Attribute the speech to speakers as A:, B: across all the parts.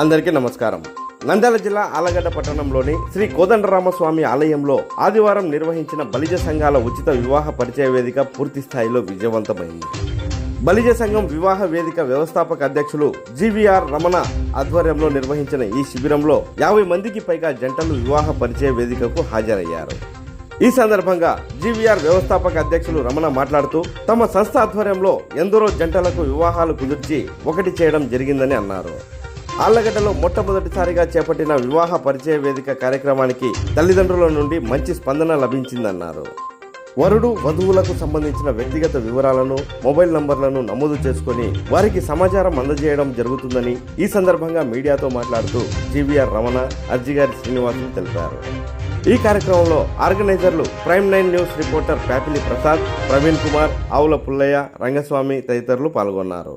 A: అందరికీ నమస్కారం. నంద్యాల జిల్లా ఆలగడ్డ పట్టణంలోని శ్రీ కోదండరామస్వామి ఆలయంలో ఆదివారం నిర్వహించిన బలిజ సంఘాల ఉచిత వివాహ పరిచయ వేదిక పూర్తి స్థాయిలో విజయవంతమైంది. బలిజ సంఘం వివాహ వేదిక వ్యవస్థాపక అధ్యక్షులు జీవీఆర్ రమణ ఆధ్వర్యంలో నిర్వహించిన ఈ శిబిరంలో యాభై మందికి పైగా జంటలు వివాహ పరిచయ వేదికకు హాజరయ్యారు. ఈ సందర్భంగా జీవీఆర్ వ్యవస్థాపక అధ్యక్షులు రమణ మాట్లాడుతూ తమ సంస్థ ఆధ్వర్యంలో ఎందరో జంటలకు వివాహాలు కుదిర్చి ఒకటి చేయడం జరిగిందని అన్నారు. ఆళ్ళగడ్డలో మొట్టమొదటిసారిగా చేపట్టిన వివాహ పరిచయ వేదిక కార్యక్రమానికి తల్లిదండ్రుల నుండి మంచి స్పందన లభించిందన్నారు. వరుడు వధువులకు సంబంధించిన వ్యక్తిగత వివరాలను మొబైల్ నంబర్లను నమోదు చేసుకొని వారికి సమాచారం అందజేయడం జరుగుతుందని ఈ సందర్భంగా మీడియాతో మాట్లాడుతూ జీవీఆర్ రమణ అర్జిగారి శ్రీనివాసులు తెలిపారు. ఈ కార్యక్రమంలో ఆర్గనైజర్లు Prime Nine News reporter Pyapili Prasad Praveen Kumar Avula Pullaiah Rangaswamy తదితరులు పాల్గొన్నారు.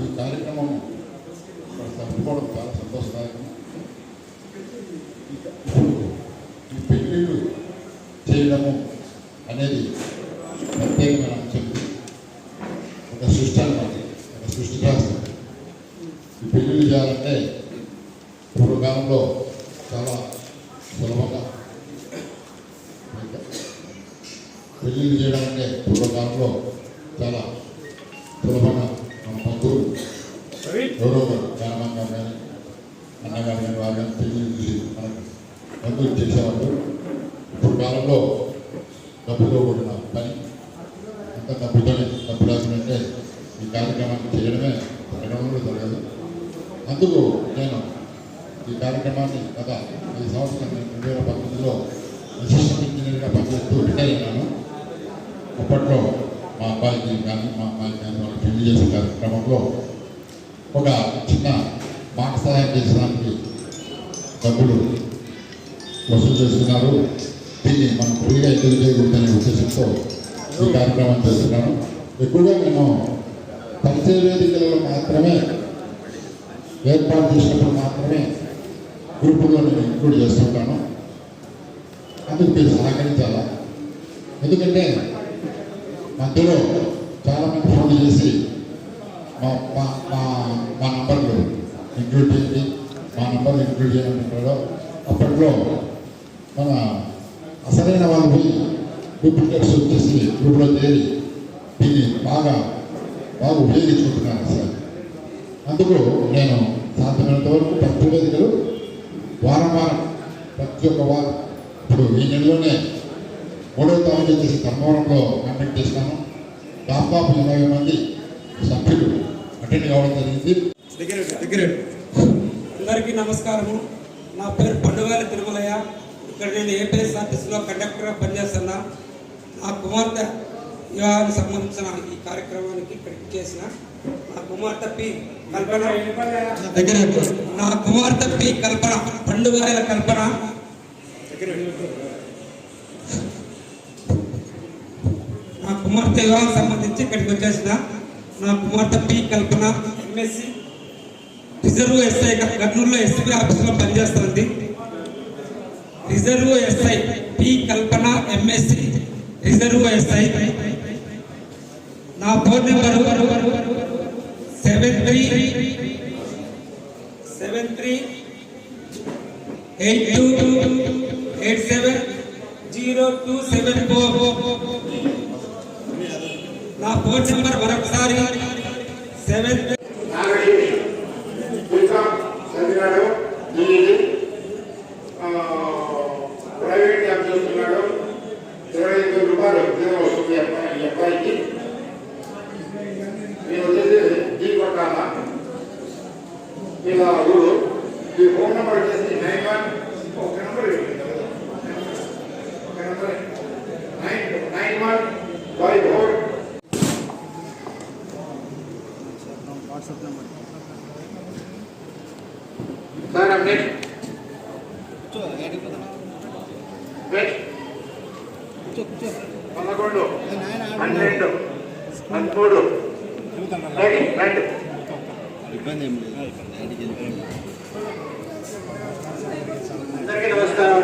B: ఈ కార్యక్రమం తప్పుకోవడం చాలా సంతోషదాయకం. ఈ పెళ్ళిళ్ళు చేయడము అనేది ప్రత్యేకమైన అంశం. ఒక సృష్టి అనమాట ఒక సృష్టి శాస్త్రం ఈ పెళ్ళిళ్ళు చేయాలంటే పూర్వకాలంలో చాలా సులభంగా పెళ్ళిళ్ళు చేయడం అంటే పూర్వకాలంలో చాలా సులభంగా మన బంధువులు ఎవరో గ్రామంగా కానీ అన్నగారు కానీ వారు కానీ పెళ్ళి చూసి మనకు బంధువులు చేసేవాళ్ళు. ఇప్పుడు కాలంలో డబ్బుతో కూడిన పని అంత డబ్బుతోనే డబ్బు లేకుంటే ఈ కార్యక్రమాన్ని చేయడమే జరగడంలో జరగదు అందుకు నేను ఈ కార్యక్రమాన్ని గత ఐదు సంవత్సరాలు రెండు వేల పంతొమ్మిదిలో అసిస్టెంట్ ఇంజనీర్గా పనిచేస్తూ రిటైర్ అయినాను. అప్పట్లో మా అబ్బాయికి కానీ మా అమ్మాయికి కానీ వాళ్ళు పెళ్ళి చేసిన కార్యక్రమంలో ఒక చిన్న మాట సహాయం చేసడానికి డబ్బులు వసూలు చేస్తున్నారు. దీన్ని మనం ఫ్రీగా ఎందుకు చేయకూడదనే ఉద్దేశంతో ఈ కార్యక్రమం చేస్తున్నాను. ఎక్కువగా మేము పరిచయ వేదికలలో మాత్రమే ఏర్పాటు చేసినప్పుడు మాత్రమే గ్రూపులో నేను ఇంక్లూడ్ చేస్తుంటాను. అందుకు మీరు సహకరించాలా? ఎందుకంటే మధ్యలో చాలామంది ఫోన్ చేసి మా మా మా మా నంబర్లు ఇంక్లూడ్ చేయండి మా నంబర్లు ఇంక్లూడ్ చేయాలంటారో అప్పట్లో మన అసలైన వాళ్ళు పోయి డూప్లికేట్స్ వచ్చేసి గ్రూప్లో చేరి దీన్ని బాగా బాగా ఉపయోగించుకుంటున్నాను సార్. అందుకు నేను సాధ్యమైనంత వరకు ప్రతి వేదికలు వారం వారం ప్రతి ఒక్క వారం ఇప్పుడు ఈ నెలలోనే మూడవ తారీఖు వచ్చేసి ధర్మవరంలో కండక్ట్ చేసినాను దాదాపు ఎనభై మంది సభ్యులు అటెండ్ కావడం జరిగింది.
C: అందరికీ నమస్కారము. నా పేరు పండుగల తిరుమలయ్య. ఇక్కడ నేను ఏపీఎస్ఆర్టీసీలో కండక్టర్గా పనిచేస్తున్నా నా కుమార్తె వివాహానికి సంబంధించిన ఈ కార్యక్రమానికి ఇక్కడికి చేసిన నా కుమార్తె పి కల్పన. నా కుమార్తె పి కల్పన. పండుగల కల్పన నా కుమార్తె వివాహం సంబంధించి ఇక్కడికి వచ్చేసిన నా కుమార్తె P Kalpana MSc reserve SI కర్నూలులో ఎస్పీ ఆఫీసులో పనిచేస్తుంది reserve SI P Kalpana MSc reserve SI నా phone number seven three seven three eight two eight seven zero two seven four నా ఫోన్ నెంబర్ మరొకసారి సెవెన్
D: చదివాడు ప్రైవేట్ జాబ్ చేస్తున్నాడు. ఇరవై ఐదు రూపాయలు వస్తుంది ఈ అబ్బాయికి. నేను వచ్చేసి డీ కొట్టాల ఇలా ఊరు ఈ ఫోన్ నెంబర్ వచ్చేసి నైన్ వన్ ఒక నెంబర్ ఒక number nine nine one five four sir next పదకొండు. పన్నెండు. పదమూడు. రండి రండి అందరికీ నమస్కారం